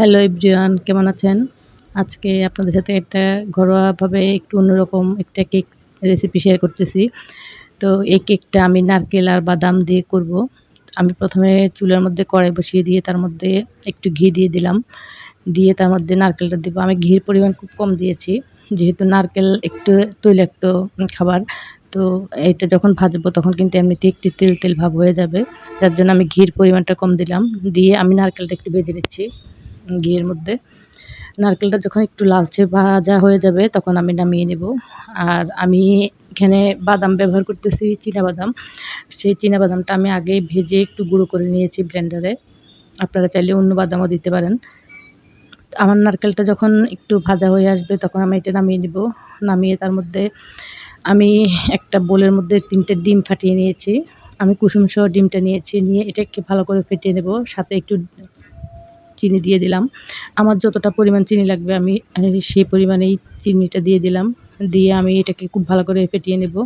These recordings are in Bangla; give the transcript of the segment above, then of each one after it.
হ্যালো এভরিওয়ান কেমন আছেন? আজকে আপনাদের সাথে একটা ঘরোয়াভাবে একটু অন্যরকম একটা কেক রেসিপি শেয়ার করতেছি। তো এই কেকটা আমি নারকেল আর বাদাম দিয়ে করব। আমি প্রথমে চুলার মধ্যে কড়াই বসিয়ে দিয়ে তার মধ্যে একটু ঘি দিয়ে দিলাম। দিয়ে তার মধ্যে নারকেলটা দেবো। আমি ঘির পরিমাণ খুব কম দিয়েছি, যেহেতু নারকেল একটু তৈলাক্ত খাবার, তো এটা যখন ভাজবো তখন কিন্তু এমনিতে একটু তেল তেল ভাব হয়ে যাবে। যার জন্য আমি ঘির পরিমাণটা কম দিলাম। দিয়ে আমি নারকেলটা একটু ভেজে নিচ্ছি। ঘিয়ের মধ্যে। নারকেলটা যখন একটু লালচে ভাজা হয়ে যাবে, তখন আমি নামিয়ে নেব। আর আমি এখানে বাদাম ব্যবহার করতেছি বাদাম। সেই বাদামটা আমি আগে ভেজে একটু গুঁড়ো করে নিয়েছি ব্লেন্ডারে আপনারা চাইলে অন্য বাদামও দিতে পারেন। আমার নারকেলটা যখন একটু ভাজা হয়ে আসবে, তখন আমি এটা নামিয়ে নেব। নামিয়ে তার মধ্যে আমি একটা বোলের মধ্যে তিনটে ডিম ফাটিয়ে নিয়েছি। আমি কুসুম সহ ডিমটা নিয়েছি, নিয়ে এটাকে ভালো করে ফেটিয়ে নেব। সাথে একটু চিনি দিয়ে দিলাম। আমার যতটা পরিমাণ চিনি লাগবে, আমি সেই পরিমাণেই চিনিটা দিয়ে দিলাম। দিয়ে আমি এটাকে খুব ভালো করে ফেটিয়ে নেব।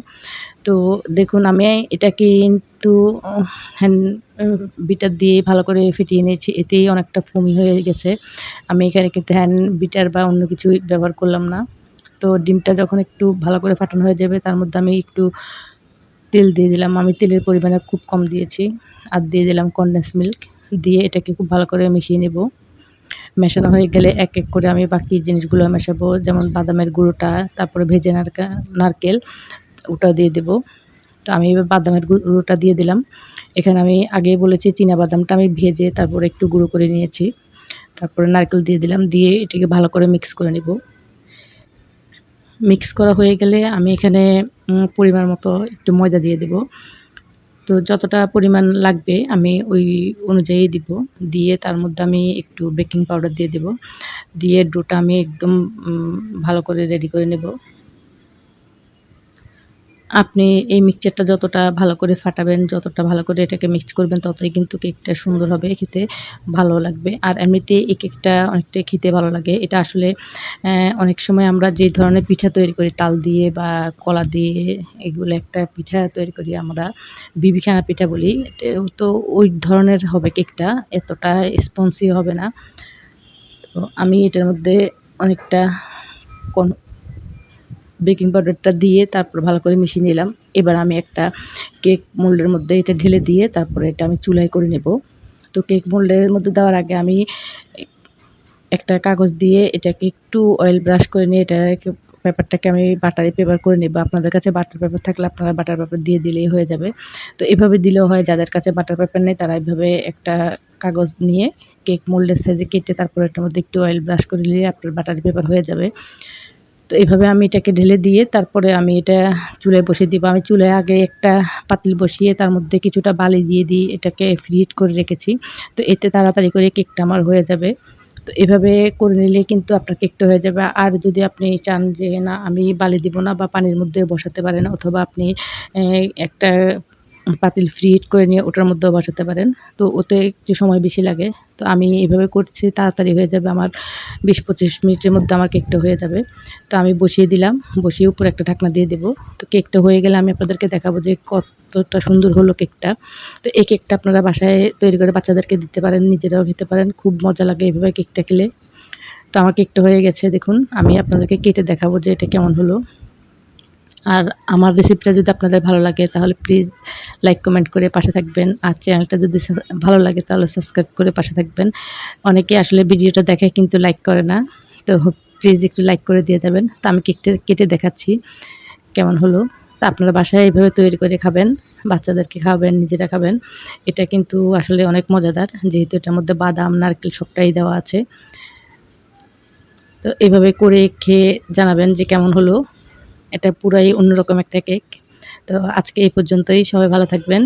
তো দেখুন, আমি এটাকে কিন্তু হ্যান্ড বিটার দিয়ে ভালো করে ফেটিয়ে নিয়েছি। এতেই অনেকটা ফমি হয়ে গেছে। আমি এখানে কিন্তু হ্যান্ড বিটার বা অন্য কিছু ব্যবহার করলাম না। তো ডিমটা যখন একটু ভালো করে ফাটানো হয়ে যাবে, তার মধ্যে আমি একটু তেল দিয়ে দিলাম। আমি তেলের পরিমাণে খুব কম দিয়েছি। আর দিয়ে দিলাম কনডেন্স মিল্ক দিয়ে এটাকে খুব ভালো করে মিশিয়ে নেব। মেশানো হয়ে গেলে এক এক করে আমি বাকি জিনিসগুলো মেশাবো, যেমন বাদামের গুঁড়োটা, তারপরে ভেজে নারকেল, ওটা দিয়ে দেব। তো আমি এবার বাদামের গুঁড়োটা দিয়ে দিলাম। এখানে আমি আগেই বলেছি চীনা বাদামটা আমি ভেজে তারপরে একটু গুঁড়ো করে নিয়েছি। তারপরে নারকেল দিয়ে দিলাম, দিয়ে এটাকে ভালো করে মিক্স করে নেব। মিক্স করা হয়ে গেলে আমি এখানে পরিমাণ মতো একটু ময়দা দিয়ে দেব। তো যতটা পরিমাণ লাগবে আমি ওই অনুযায়ী দিব। দিয়ে তার মধ্যে আমি একটু বেকিং পাউডার দিয়ে দেব। দিয়ে ডোটা আমি একদম ভালো করে রেডি করে নেব। আপনি এই মিক্সচারটা যতটা ভালো করে ফাটাবেন, যতটা ভালো করে এটাকে মিক্স করবেন, ততই কিন্তু কেকটা সুন্দর হবে, খেতে ভালো লাগবে। আর এমনিতে এই কেকটা অনেকটাই খেতে ভালো লাগে। এটা আসলে অনেক সময় আমরা যে ধরনের পিঠা তৈরি করি, তাল দিয়ে বা কলা দিয়ে, এগুলো একটা পিঠা তৈরি করি, আমরা বিবিখানা পিঠা বলি, তো ওই ধরনের হবে কেকটা এতটা স্পঞ্জি হবে না। তো আমি এটার মধ্যে অনেকটা বেকিং পাউডারটা দিয়ে তারপর ভালো করে মিশিয়ে নিলাম। এবার আমি একটা কেক মোল্ডের মধ্যে এটা ঢেলে দিয়ে তারপরে এটা আমি চুলায় করে নেব। তো কেক মোল্ডের মধ্যে দেওয়ার আগে আমি একটা কাগজ দিয়ে এটাকে একটু অয়েল ব্রাশ করে নিয়ে এটা পেপারটাকে আমি বাটারি পেপার করে নেব। আপনাদের কাছে বাটার পেপার থাকলে আপনারা বাটার পেপার দিয়ে দিলেই হয়ে যাবে। তো এভাবে দিলেও হয়, যাদের কাছে বাটার পেপার নেই তারা এভাবে একটা কাগজ নিয়ে কেক মোল্ডের সাইজে কেটে তারপর এটার মধ্যে একটু অয়েল ব্রাশ করে নিলে আপনার বাটারি পেপার হয়ে যাবে। তো এইভাবে আমি এটাকে ঢেলে দিয়ে তারপরে আমি এটা চুলায় বসিয়ে দিব। আমি চুলায় আগে একটা পাতিল বসিয়ে তার মধ্যে কিছুটা বালি দিয়ে দিয়ে এটাকে ফ্রিট করে রেখেছি। তো এতে তাড়াতাড়ি করে কেকটা আমার হয়ে যাবে। তো এভাবে করে নিলে কিন্তু আপনার কেকটা হয়ে যাবে। আর যদি আপনি চান যে না, আমি বালি দিব না বা পানির মধ্যে বসাতে পারেন অথবা আপনি একটা পাতিল ফ্রি হিট করে নিয়ে ওটার মধ্যেও বসাতে পারেন। তো ওতে একটু সময় বেশি লাগে। তো আমি এভাবে করছি, তাড়াতাড়ি হয়ে যাবে আমার বিশ পঁচিশ মিনিটের মধ্যে আমার কেকটা হয়ে যাবে। তো আমি বসিয়ে দিলাম, বসিয়ে উপরে একটা ঢাকনা দিয়ে দেবো। তো কেকটা হয়ে গেলে আমি আপনাদেরকে দেখাবো যে কতটা সুন্দর হলো কেকটা। তো এই কেকটা আপনারা বাসায় তৈরি করে বাচ্চাদেরকে দিতে পারেন, নিজেরাও খেতে পারেন। খুব মজা লাগে এভাবে কেকটা খেলে। তো আমার কেকটা হয়ে গেছে, দেখুন। আমি আপনাদেরকে কেটে দেখাবো যে এটা কেমন হলো। আর আমার রেসিপিটা যদি আপনাদের ভালো লাগে, তাহলে প্লিজ লাইক কমেন্ট করে পাশে থাকবেন। আর চ্যানেলটা যদি ভালো লাগে, তাহলে সাবস্ক্রাইব করে পাশে থাকবেন। অনেকে আসলে ভিডিওটা দেখে কিন্তু লাইক করে না। তো প্লিজ একটু লাইক করে দিয়ে যাবেন। তো আমি কেটে কেটে দেখাচ্ছি কেমন হলো। তা আপনারা বাসায় এইভাবে তৈরি করে খাবেন, বাচ্চাদেরকে খাবেন নিজেরা খাবেন। এটা কিন্তু আসলে অনেক মজাদার, যেহেতু এটার মধ্যে বাদাম, নারকেল সবটাই দেওয়া আছে। তো এভাবে করে খেয়ে জানাবেন যে কেমন হলো। এটা পুরাই অন্যরকম একটা কেক। তো আজকে এই পর্যন্তই। সবাই ভালো থাকবেন।